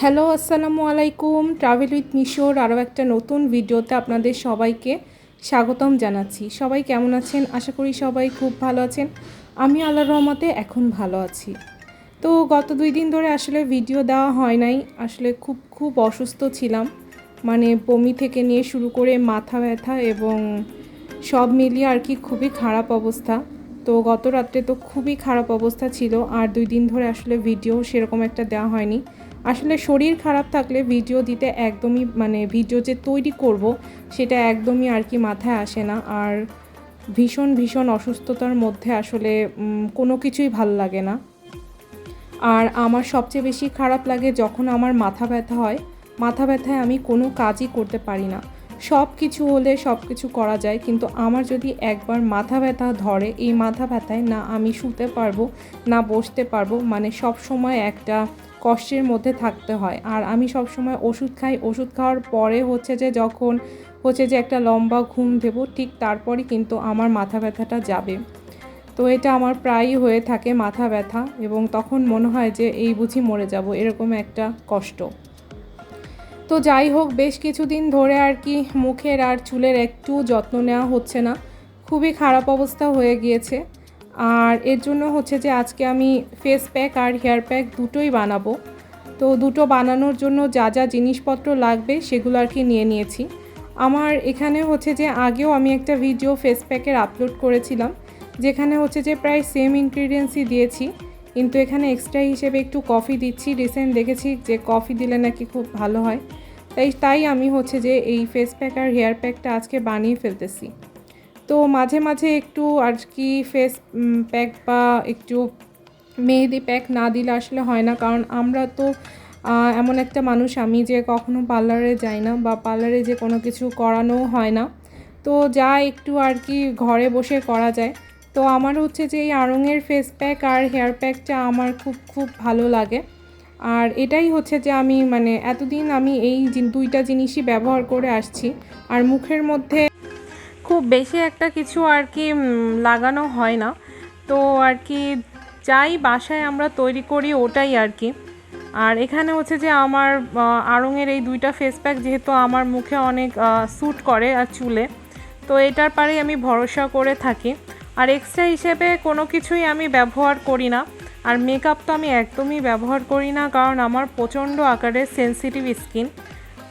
Hello, আসসালামু আলাইকুম। Travel with মিশোর আরও একটা নতুন ভিডিওতে আপনাদের সবাইকে স্বাগতম জানাচ্ছি। সবাই কেমন আছেন? আশা করি সবাই খুব ভালো আছেন। আমি আল্লাহর রহমতে এখন ভালো আছি। তো গত দুই দিন ধরে আসলে ভিডিও দেওয়া হয় নাই। আসলে খুব খুব অসুস্থ ছিলাম। মানে বমি থেকে নিয়ে শুরু করে মাথা ব্যথা এবং সব মিলিয়ে আর কি খুবই খারাপ অবস্থা। তো গত রাত্রে তো খুবই খারাপ অবস্থা ছিল। আর দুই দিন ধরে আসলে ভিডিও সেরকম একটা দেওয়া হয়নি। আসলে শরীর খারাপ থাকলে ভিডিও দিতে একদমই মানে ভিডিও যে তৈরি করব, সেটা একদমই আর কি মাথায় আসে না। আর ভীষণ ভীষণ অসুস্থতার মধ্যে আসলে কোনো কিছুই ভালো লাগে না। আর আমার সবচেয়ে বেশি খারাপ লাগে যখন আমার মাথা ব্যথা হয়, মাথা ব্যথায় আমি কোনো কাজই করতে পারি না। সব কিছু হলে সব কিছু করা যায়, কিন্তু আমার যদি একবার মাথা ব্যথা ধরে, এই মাথা ব্যথায় না আমি শুতে পারব, না বসতে পারব মানে সব সময় একটা কষ্টের মধ্যে থাকতে হয়। আর আমি সব সময় ওষুধ খাই। ওষুধ খাওয়ার পরে হচ্ছে যে যখন হচ্ছে যে একটা লম্বা ঘুম দেবো, ঠিক তারপরই কিন্তু আমার মাথা ব্যথাটা যাবে। তো এটা আমার প্রায়ই হয়ে থাকে মাথা ব্যথা এবং তখন মনে হয় যে এই বুঝি মরে যাব, এরকম একটা কষ্ট। তো যাই হোক, বেশ কিছুদিন ধরে আর কি মুখের আর চুলের একটু যত্ন নেওয়া হচ্ছে না। খুবই খারাপ অবস্থা হয়ে গিয়েছে। আর এর জন্য হচ্ছে যে আজকে আমি ফেস প্যাক আর হেয়ার প্যাক দুটোই বানাবো। তো দুটো বানানোর জন্য যা যা জিনিসপত্র লাগবে সেগুলো আর কি নিয়ে নিয়েছি। আমার এখানে হচ্ছে যে আগেও আমি একটা ভিডিও ফেস প্যাকের আপলোড করেছিলাম, যেখানে হচ্ছে যে প্রায় সেম ইনগ্রিডিয়েন্টসই দিয়েছি। কিন্তু এখানে এক্সট্রা হিসেবে একটু কফি দিচ্ছি রিসেন্ট দেখেছি যে কফি দিলে নাকি খুব ভালো হয়। তাই তাই আমি হচ্ছে যে এই ফেস প্যাক আর হেয়ার প্যাকটা আজকে বানিয়ে ফেলতেছি। তো মাঝে মাঝে একটু আর কি ফেস প্যাক বা একটু মেহেদি প্যাক না দিলে আসলে হয় না। কারণ আমরা তো এমন একটা মানুষ, আমি যে কখনো পার্লারে যাই না বা পার্লারে যে কোনো কিছু করানো হয় না। তো যা একটু আর কি ঘরে বসে করা যায়। তো আমার হচ্ছে যে এই আড়ঙের ফেস প্যাক আর হেয়ার প্যাকটা আমার খুব খুব ভালো লাগে। আর এটাই হচ্ছে যে আমি মানে এতদিন আমি এই দুইটা জিনিসই ব্যবহার করে আসছি। আর মুখের মধ্যে খুব বেশি একটা কিছু আর কি লাগানো হয় না। তো আর কি যাই বাসায় আমরা তৈরি করি ওটাই আর কি। আর এখানে হচ্ছে যে আমার আহ, আড়ঙের এই দুইটা ফেস প্যাক যেহেতু আমার মুখে অনেক স্যুট করে আর চুলে তো এটার পারেই আমি ভরসা করে থাকি। আর এক্সট্রা হিসেবে কোনো কিছুই আমি ব্যবহার করি না। আর মেকআপ তো আমি একদমই ব্যবহার করি না কারণ আমার প্রচণ্ড আকারে সেনসিটিভ স্কিন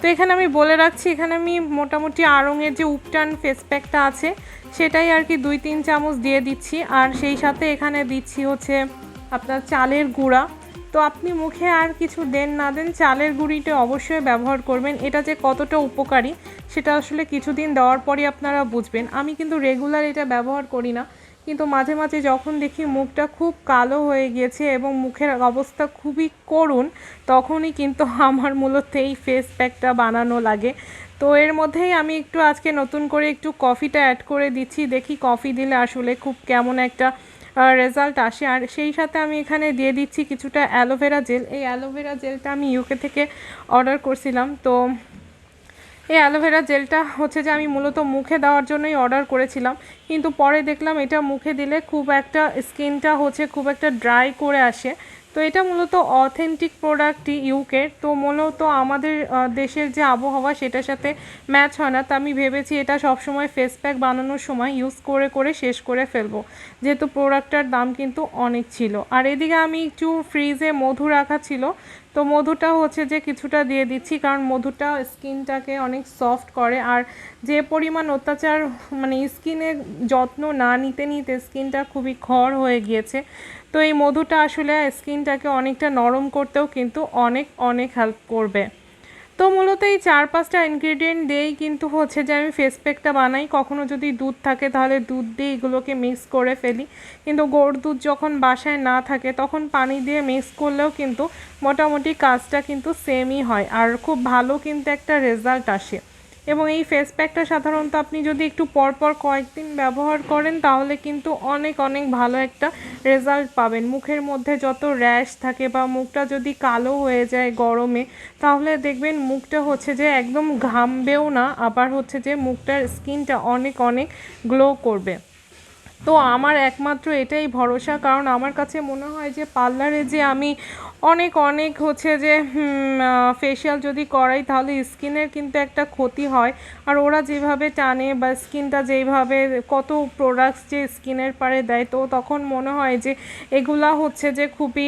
তো এখানে আমি বলে রাখছি, এখানে আমি মোটামুটি আড়ঙের যে উপটান ফেস প্যাকটা আছে, সেটাই আর কি দুই তিন চামচ দিয়ে দিচ্ছি। আর সেই সাথে এখানে দিচ্ছি হচ্ছে আপনার চালের গুঁড়া। তো আপনি মুখে আর কিছু দেন না দেন, চালের গুঁড়িটা অবশ্যই ব্যবহার করবেন। এটা যে কতটা উপকারী, সেটা আসলে কিছুদিন দেওয়ার পরই আপনারা বুঝবেন। আমি কিন্তু রেগুলার এটা ব্যবহার করি না। কিন্তু মাঝে মাঝে যখন দেখি মুখটা খুব কালো হয়ে গিয়েছে এবং মুখের অবস্থা খুবই করুণ, তখনই কিন্তু আমার মূলত এই ফেস প্যাকটা বানানো লাগে। তো এর মধ্যেই আমি একটু আজকে নতুন করে একটু কফিটা অ্যাড করে দিচ্ছি, দেখি কফি দিলে আসলে খুব কেমন একটা রেজাল্ট আসে। আর সেই সাথে আমি এখানে দিয়ে দিচ্ছি কিছুটা অ্যালোভেরা জেল এই অ্যালোভেরা জেলটা আমি ইউকে থেকে অর্ডার করছিলাম, তো এই অ্যালোভেরা জেলটা হচ্ছে যে আমি মূলত মুখে দেওয়ার জন্যই অর্ডার করেছিলাম। কিন্তু পরে দেখলাম এটা মুখে দিলে খুব একটা স্কিনটা হচ্ছে খুব একটা ড্রাই করে আসে। তো এটা মূলত অথেন্টিক প্রোডাক্টই ইউকের তো মূলত আমাদের দেশের যে আবহাওয়া সেটার সাথে ম্যাচ হয় না। তো আমি ভেবেছি এটা সবসময় ফেস প্যাক বানানোর সময় ইউজ করে করে, শেষ করে ফেলব। যেহেতু প্রোডাক্টটার দাম কিন্তু অনেক ছিল। আর এদিকে আমি একটু ফ্রিজে মধু রাখা ছিল। তো মধুটা হচ্ছে যে কিছুটা দিয়ে দিচ্ছি, কারণ মধুটা স্কিনটাকে অনেক সফট করে। আর যে পরিমাণ অত্যাচার মানে স্কিনের যত্ন না নিতে নিতে স্কিনটা খুবই খড় হয়ে গিয়েছে। তো এই মধুটা আসলে স্কিনটাকে অনেকটা নরম করতেও কিন্তু অনেক অনেক হেল্প করবে। তো মূলত এই চার পাঁচটা ইনগ্রিডিয়েন্ট দিয়েই কিন্তু হচ্ছে যে আমি ফেস প্যাকটা বানাই। কখনো যদি দুধ থাকে তাহলে দুধ দিয়ে এগুলোকে মিক্স করে ফেলি। কিন্তু গরুর দুধ যখন বাসায় না থাকে তখন পানি দিয়ে মিক্স করলেও কিন্তু মোটামুটি কাজটা কিন্তু সেমই হয়। আর খুব ভালো কিন্তু একটা রেজাল্ট আসে। এবং এই ফেস প্যাকটা সাধারণত আপনি যদি একটু পরপর কয়েকদিন ব্যবহার করেন, তাহলে কিন্তু অনেক অনেক ভালো একটা রেজাল্ট পাবেন। মুখের মধ্যে যত র্যাশ থাকে বা মুখটা যদি কালো হয়ে যায় গরমে, তাহলে দেখবেন মুখটা হচ্ছে যে একদম ঘামবেও না, আবার হচ্ছে যে মুখটার স্কিনটা অনেক অনেক গ্লো করবে। তো আমার একমাত্র এটাই ভরসা, কারণ আমার কাছে মনে হয় যে পার্লারে যে আমি অনেক অনেক হচ্ছে যে ফেশিয়াল যদি করাই তাহলে স্কিনের কিন্তু একটা ক্ষতি হয়। আর ওরা যেভাবে টানে বা স্কিনটা যেইভাবে কত প্রোডাক্টস যে স্কিনের পারে দেয়, তো তখন মনে হয় যে এগুলা হচ্ছে যে খুবই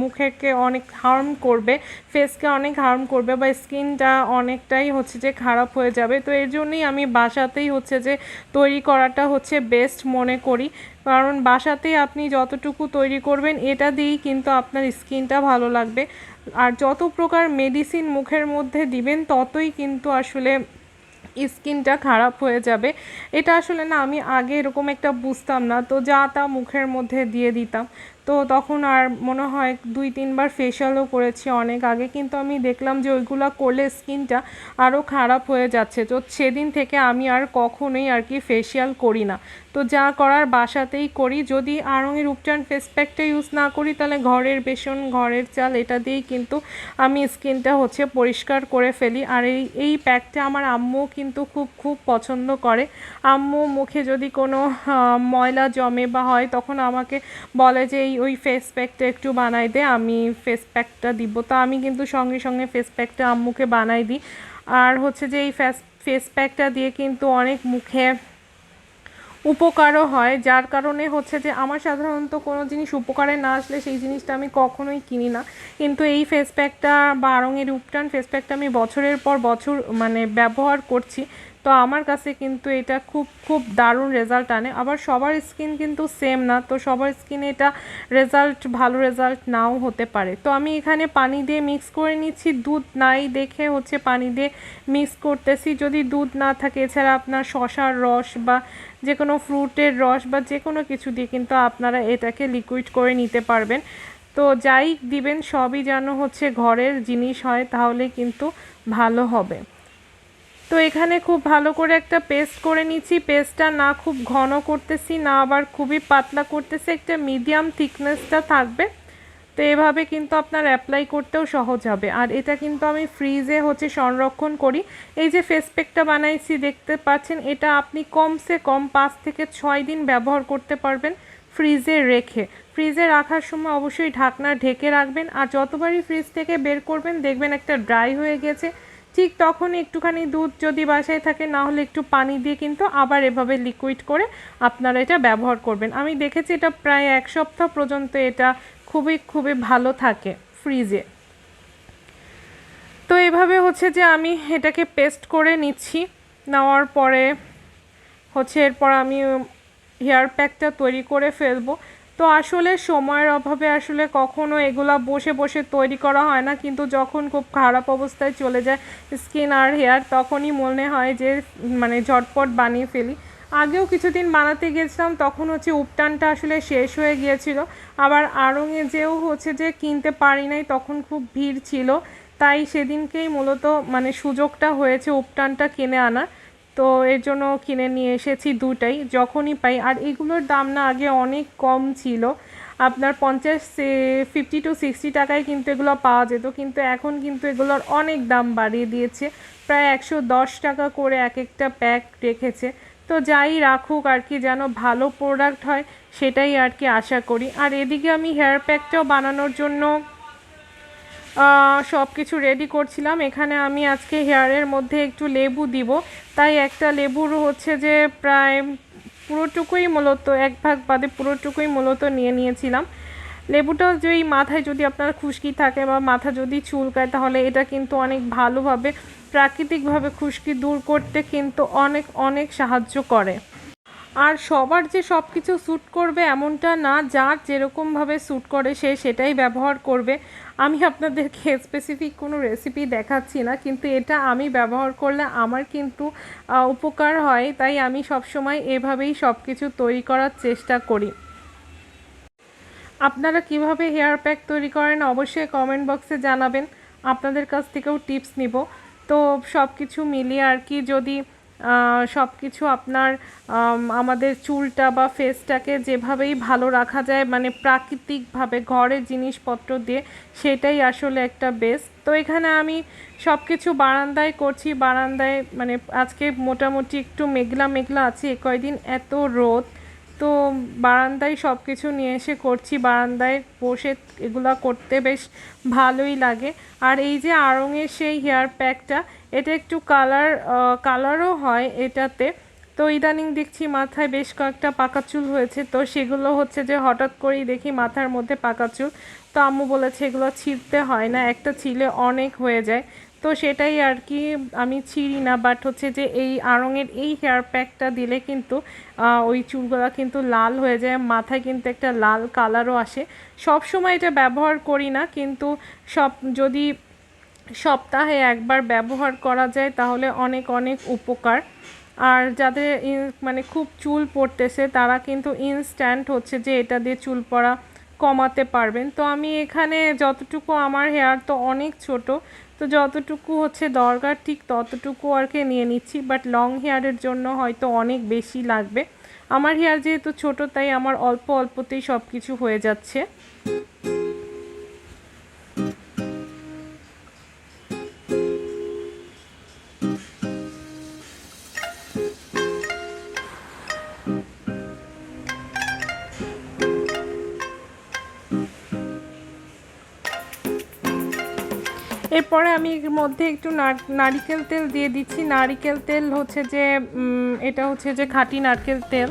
মুখেকে অনেক হার্ম করবে ফেসকে অনেক হার্ম করবে বা স্কিনটা অনেকটাই হচ্ছে যে খারাপ হয়ে যাবে। তো এর জন্যই আমি বাসাতেই হচ্ছে যে তৈরি করাটা হচ্ছে বেস্ট মনে করি। কারণ বাসাতেই আপনি যতটুকু তৈরি করবেন, এটা দিয়েই কিন্তু আপনার স্কিনটা ভালো লাগবে। আর যত প্রকার মেডিসিন মুখের মধ্যে দিবেন, ততই কিন্তু আসলে স্কিনটা খারাপ হয়ে যাবে। এটা আসলে না, আমি আগে এরকম একটা বুঝতাম না। তো যা তা মুখের মধ্যে দিয়ে দিতাম। তো তখন আর মনে হয় দুই, তিনবার ফেশিয়ালও করেছি অনেক আগে। কিন্তু আমি দেখলাম যে ওইগুলো করলে স্কিনটা আরও খারাপ হয়ে যাচ্ছে। তো সেদিন থেকে আমি আর কখনোই আর কি ফেশিয়াল করি না। তো যা করার বাসাতেই করি। যদি আড়ঙের উপটান ফেস প্যাকটা ইউজ না করি, তাহলে ঘরের বেসন, ঘরের চাল, এটা দিয়েই কিন্তু আমি স্কিনটা হচ্ছে পরিষ্কার করে ফেলি। আর এই এই প্যাকটা আমার আম্মু কিন্তু খুব খুব পছন্দ করে। আম্মু মুখে যদি কোনো ময়লা জমে বা হয়, তখন আমাকে বলে যে, এই ওই ফেস প্যাকটা একটু বানাই দে, আমি ফেস প্যাকটা দিব। তো আমি কিন্তু সঙ্গে সঙ্গে ফেস প্যাকটা আম্মুকে বানাই দিই। আর হচ্ছে যে এই ফেস ফেস প্যাকটা দিয়ে কিন্তু অনেক মুখে উপকারও হয়। যার কারণে হচ্ছে যে আমার সাধারণত কোনো জিনিস উপকারে না আসলে সেই জিনিসটা আমি কখনোই কিনি না। কিন্তু এই ফেস প্যাকটা বা আড়ঙের উপটান ফেস প্যাকটা আমি বছরের পর বছর মানে ব্যবহার করছি। তো আমার কাছে কিন্তু এটা খুব খুব দারুণ রেজাল্ট আনে। আবার সবার স্কিন কিন্তু সেম না, তো সবার স্কিনে এটা রেজাল্ট ভালো রেজাল্ট নাও হতে পারে। তো আমি এখানে পানি দিয়ে মিক্স করে নিচ্ছি। দুধ নাই দেখে হচ্ছে পানি দিয়ে মিক্স করতেছি। যদি দুধ না থাকে, এছাড়া আপনার শশার রস বা যে কোনো ফ্রুটের রস বা যে কোনো কিছু দিয়ে কিন্তু আপনারা এটাকে লিকুইড করে নিতে পারবেন। তো যাই দিবেন, সবই যেন হচ্ছে ঘরের জিনিস হয়, তাহলে কিন্তু ভালো হবে। তো এখানে খুব ভালো করে একটা পেস্ট করে নিচ্ছি। পেস্টটা না খুব ঘন করতেছি, না আবার খুবই পাতলা করতেছি। একটা মিডিয়াম থিকনেসটা থাকবে। তো এভাবে কিন্তু আপনার অ্যাপ্লাই করতেও সহজ হবে। আর এটা কিন্তু আমি ফ্রিজে হচ্ছে সংরক্ষণ করি। এই যে ফেস প্যাকটা বানাইছি, দেখতে পাচ্ছেন, এটা আপনি কমসে কম পাঁচ থেকে ছয় দিন ব্যবহার করতে পারবেন ফ্রিজে রেখে। ফ্রিজে রাখার সময় অবশ্যই ঢাকনা ঢেকে রাখবেন। আর যতবারই ফ্রিজ থেকে বের করবেন, দেখবেন একটা ড্রাই হয়ে গেছে। ঠিক তখন একটুখানি দুধ যদি বাসায় থাকে, না হলে একটু পানি দিয়ে কিন্তু আবার এভাবে লিকুইড করে আপনারা এটা ব্যবহার করবেন। আমি দেখেছি এটা প্রায় এক সপ্তাহ পর্যন্ত এটা খুবই খুবই ভালো থাকে ফ্রিজে তো এভাবে হচ্ছে যে আমি এটাকে পেস্ট করে নিচ্ছি। নেওয়ার পরে হচ্ছে এরপর আমি হেয়ার প্যাকটা তৈরি করে ফেলব। তো আসলে সময়ের অভাবে আসলে কখনো এগুলা বসে বসে তৈরি করা হয় না। কিন্তু যখন খুব খারাপ অবস্থায় চলে যায় স্কিন আর হেয়ার, তখনই মনে হয় যে মানে ঝটপট বানিয়ে ফেলি। আগেও কিছুদিন বানাতে গেছিলাম, তখন হচ্ছে উপটানটা আসলে শেষ হয়ে গিয়েছিল। আবার আড়ঙে যেও হচ্ছে যে কিনতে পারি নাই, তখন খুব ভিড় ছিল। তাই সেদিনকেই মূলত মানে সুযোগটা হয়েছে উপটানটা কিনে আনার। তো এর জন্য কিনে নিয়ে এসেছি দুটাই, যখনই পাই। আর এগুলোর দাম না আগে অনেক কম ছিল। আপনার পঞ্চাশ ফিফটি টু সিক্সটি টাকায় কিন্তু এগুলো পাওয়া যেত। কিন্তু এখন কিন্তু এগুলোর অনেক দাম বাড়িয়ে দিয়েছে। প্রায় একশো দশ টাকা করে এক একটা প্যাক রেখেছে। তো যাই রাখুক আর কি যেন ভালো প্রোডাক্ট হয়, সেটাই আর কি আশা করি। আর এদিকে আমি হেয়ার প্যাকটাও বানানোর জন্য সব কিছু রেডি করছিলাম। এখানে আমি আজকে হেয়ারের মধ্যে একটু লেবু দিব। তাই একটা লেবুর হচ্ছে যে প্রায় পুরোটুকুই মূলত, এক ভাগ বাদে পুরোটুকুই মূলত নিয়ে নিয়েছিলাম। লেবুটা যদি মাথায় যদি আপনার খুশকি থাকে বা মাথা যদি চুলকায়, তাহলে এটা কিন্তু অনেক ভালোভাবে, প্রাকৃতিকভাবে খুশকি দূর করতে কিন্তু অনেক অনেক সাহায্য করে। আর সবার যে সব কিছু স্যুট করবে এমনটা না, যার যেরকমভাবে স্যুট করে সে সেটাই ব্যবহার করবে। আমি আপনাদেরকে স্পেসিফিক কোনো রেসিপি দেখাচ্ছি না, কিন্তু এটা আমি ব্যবহার করলে আমার কিন্তু উপকার হয়। তাই আমি সবসময় এভাবেই সব কিছু তৈরি করার চেষ্টা করি। আপনারা কীভাবে হেয়ার প্যাক তৈরি করেন অবশ্যই কমেন্ট বক্সে জানাবেন। আপনাদের কাছ থেকেও টিপস নিব। তো সব কিছু মিলিয়ে আর কি যদি সব কিছু আপনার আম, আমাদের চুলটা বা ফেসটাকে যেভাবেই ভালো রাখা যায় মানে প্রাকৃতিকভাবে ঘরের জিনিসপত্র দিয়ে সেটাই আসলে একটা বেস্ট তো এখানে আমি সব কিছু বারান্দায় করছি বারান্দায় মানে আজকে মোটামুটি একটু মেঘলা মেঘলা আছে এ কয়দিন এত রোদ। তো বারান্দায় সব কিছু নিয়ে এসে করছি, বারান্দায় বসে এগুলো করতে বেশ ভালোই লাগে। আর এই যে আড়ঙের সেই হেয়ার প্যাকটা এটা একটু কালার কালারও হয় এটাতে। তো ইদানিং দেখছি মাথায় বেশ কয়েকটা পাকা চুল হয়েছে, তো সেগুলো হচ্ছে যে হঠাৎ করেই দেখি মাথার মধ্যে পাকা চুল। তো আম্মু বলেছে এগুলো ছিঁড়তে হয় না, একটা ছিলে অনেক হয়ে যায়। তো সেটাই আর কি আমি ছিঁড়ি না বাট হচ্ছে যে এই আড়ঙের এই হেয়ার প্যাকটা দিলে কিন্তু ওই চুলগুলো কিন্তু লাল হয়ে যায়, মাথায় কিন্তু একটা লাল কালারও আসে। সব সময় এটা ব্যবহার করি না, কিন্তু সব, যদি সপ্তাহে একবার ব্যবহার করা যায় তাহলে অনেক অনেক উপকার। আর যাদের মানে খুব চুল পড়তেছে তারা কিন্তু ইনস্ট্যান্ট হচ্ছে যে এটা দিয়ে চুল পড়া কমাতে পারবেন। তো আমি এখানে যতটুকু আমার হেয়ার তো অনেক ছোট তো যতটুকু হচ্ছে দরকার, ঠিক ততটুকু আর কি নিয়ে নিচ্ছি বাট লং হেয়ারের জন্য হয়তো অনেক বেশি লাগবে। আমার হেয়ার যেহেতু ছোট, তাই আমার অল্প অল্পতেই সব কিছু হয়ে যাচ্ছে। এরপরে আমি এর মধ্যে একটু নারিকেল তেল দিয়ে দিচ্ছি। নারিকেল তেল হচ্ছে যে এটা হচ্ছে যে খাঁটি নারকেল তেল।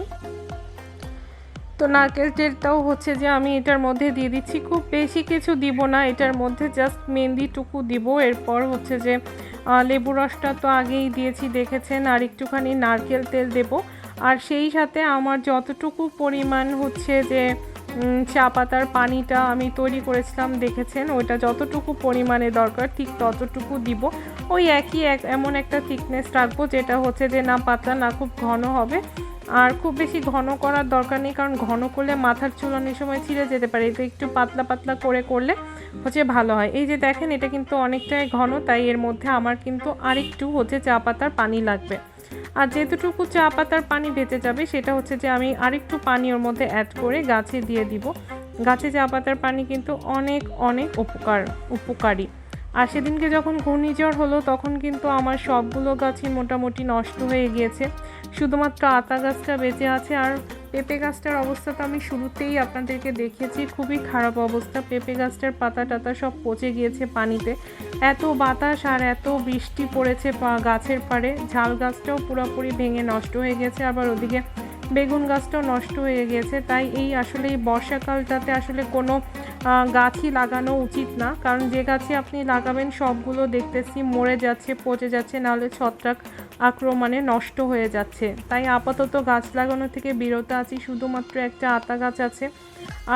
তো নারকেল তেলটাও হচ্ছে যে আমি এটার মধ্যে দিয়ে দিচ্ছি। খুব বেশি কিছু দিব না, এটার মধ্যে জাস্ট মেহেন্দিটুকু দিব। এরপর হচ্ছে যে লেবু রসটা তো আগেই দিয়েছি, দেখেছেন? আর একটুখানি নারকেল তেল দেব। আর সেই সাথে আমার যতটুকু পরিমাণ হচ্ছে যে চা পাতার পানিটা আমি তৈরি করেছিলাম, দেখেছেন? ওইটা যতটুকু পরিমাণে দরকার, ঠিক ততটুকু দিব। ওই একই এক, এমন একটা থিকনেস রাখব, যেটা হচ্ছে যে না পাতলা, না খুব ঘন হবে। আর খুব বেশি ঘন করার দরকার নেই, কারণ ঘন করলে মাথার চুল অনেক সময় ছিঁড়ে যেতে পারে। এটা একটু পাতলা পাতলা করে করলে হচ্ছে ভালো হয়। এই যে দেখেন, এটা কিন্তু অনেকটাই ঘন, তাই এর মধ্যে আমার কিন্তু আরেকটু হচ্ছে চা পাতার পানি লাগবে। আর যেতটুকু চা পাতার পানি বেঁচে যাবে, সেটা হচ্ছে যে আমি আরেকটু পানি ওর মধ্যে অ্যাড করে গাছে দিয়ে দিব। গাছে চা পাতার পানি কিন্তু অনেক অনেক উপকার, উপকারী। আর সেদিনকে যখন ঘূর্ণিঝড় হলো, তখন কিন্তু আমার সবগুলো গাছই মোটামুটি নষ্ট হয়ে গিয়েছে। শুধুমাত্র আতা গাছটা বেঁচে আছে আর পেঁপে গাছটার অবস্থা তো আমি শুরুতেই আপনাদেরকে দেখিয়েছি খুবই খারাপ অবস্থা। পেঁপে গাছটার পাতা টাতা সব পচে গিয়েছে পানিতে। এত বাতাস আর এত বৃষ্টি পড়েছে গাছের পাড়ে। ঝাল গাছটাও পুরোপুরি ভেঙে নষ্ট হয়ে গেছে। আবার ওদিকে বেগুন গাছটাও নষ্ট হয়ে গেছে। তাই এই আসলে এই বর্ষাকালটাতে আসলে কোনো গাছই লাগানো উচিত না। কারণ যে গাছে আপনি লাগাবেন, সবগুলো দেখতেছি মরে যাচ্ছে, পচে যাচ্ছে, নাহলে ছত্রাক আক্রমণে নষ্ট হয়ে যাচ্ছে। তাই আপাতত গাছ লাগানো থেকে বিরত আছি। শুধুমাত্র একটা আতা গাছ আছে,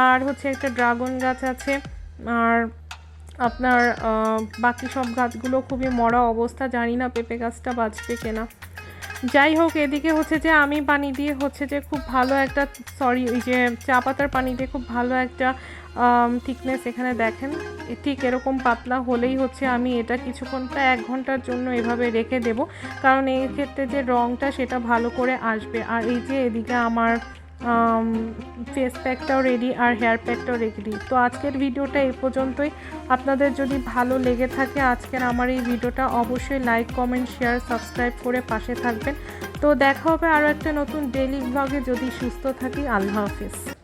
আর হচ্ছে একটা ড্রাগন গাছ আছে, আর আপনার বাকি সব গাছগুলো খুবই মরা অবস্থা। জানি না পেঁপে গাছটা বাঁচবে কিনা। যাই হোক, এদিকে হচ্ছে যে আমি পানি দিয়ে হচ্ছে যে খুব ভালো একটা, সরি, ওই যে চা পাতার পানি দিয়ে খুব ভালো একটা থিকনেস এখানে দেখেন ঠিক এরকম পাতলা হলেই হচ্ছে আমি এটা কিছুক্ষণ প্রায় এক ঘণ্টার জন্য এভাবে রেখে দেব। কারণ এই ক্ষেত্রে যে রঙটা সেটা ভালো করে আসবে। আর এই যে এদিকে আমার ফেস প্যাকটাও রেডি আর হেয়ার প্যাকটাও রেডি তো আজকের ভিডিওটা এই পর্যন্তই। আপনাদের যদি ভালো লেগে থাকে আজকের আমার এই ভিডিওটা অবশ্যই লাইক কমেন্ট শেয়ার সাবস্ক্রাইব করে পাশে থাকবেন। তো দেখা হবে আরও একটা নতুন ডেলি ব্লগে যদি সুস্থ থাকি, আল্লাহ হাফিজ।